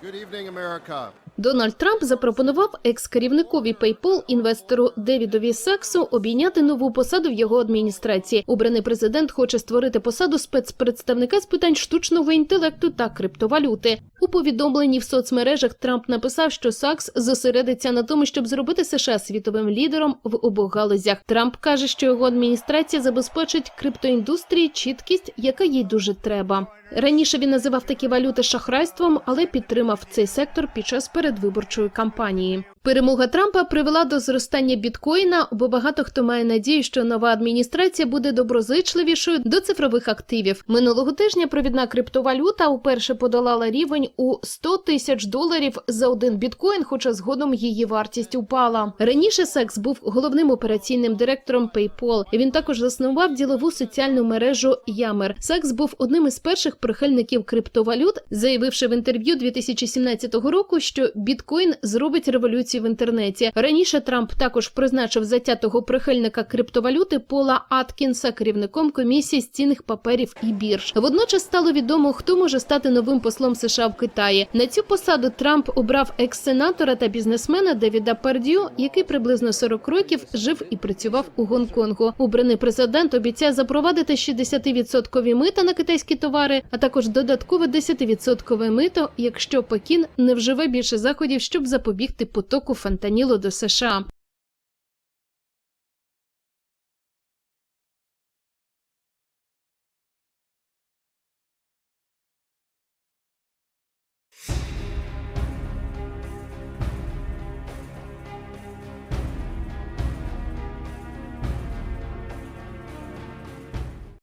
Good evening, America. Дональд Трамп запропонував екс-керівникові PayPal інвестору Девідові Саксу обійняти нову посаду в його адміністрації. Обраний президент хоче створити посаду спецпредставника з питань штучного інтелекту та криптовалюти. У повідомленні в соцмережах Трамп написав, що Сакс зосередиться на тому, щоб зробити США світовим лідером в обох галузях. Трамп каже, що його адміністрація забезпечить криптоіндустрії чіткість, яка їй дуже треба. Раніше він називав такі валюти шахрайством, але підтримав цей сектор під час передвиборчої кампанії. Перемога Трампа привела до зростання біткоїна, бо багато хто має надію, що нова адміністрація буде доброзичливішою до цифрових активів. Минулого тижня провідна криптовалюта уперше подолала рівень у 100 тисяч доларів за один біткоін, хоча згодом її вартість упала. Раніше Секс був головним операційним директором PayPal. Він також заснував ділову соціальну мережу Yammer. Секс був одним із перших прихильників криптовалют, заявивши в інтерв'ю 2017 року, що біткоін зробить революцію в інтернеті. Раніше Трамп також призначив затятого прихильника криптовалюти Пола Аткінса керівником комісії з цінних паперів і бірж. Водночас стало відомо, хто може стати новим послом США в Китаї. На цю посаду Трамп обрав екс-сенатора та бізнесмена Девіда Пардю, який приблизно 40 років жив і працював у Гонконгу. Обраний президент обіцяє запровадити 60% мита на китайські товари, а також додаткове 10% мито, якщо Пекін не вживе більше заходів, щоб запобігти потоку фентанілу до США.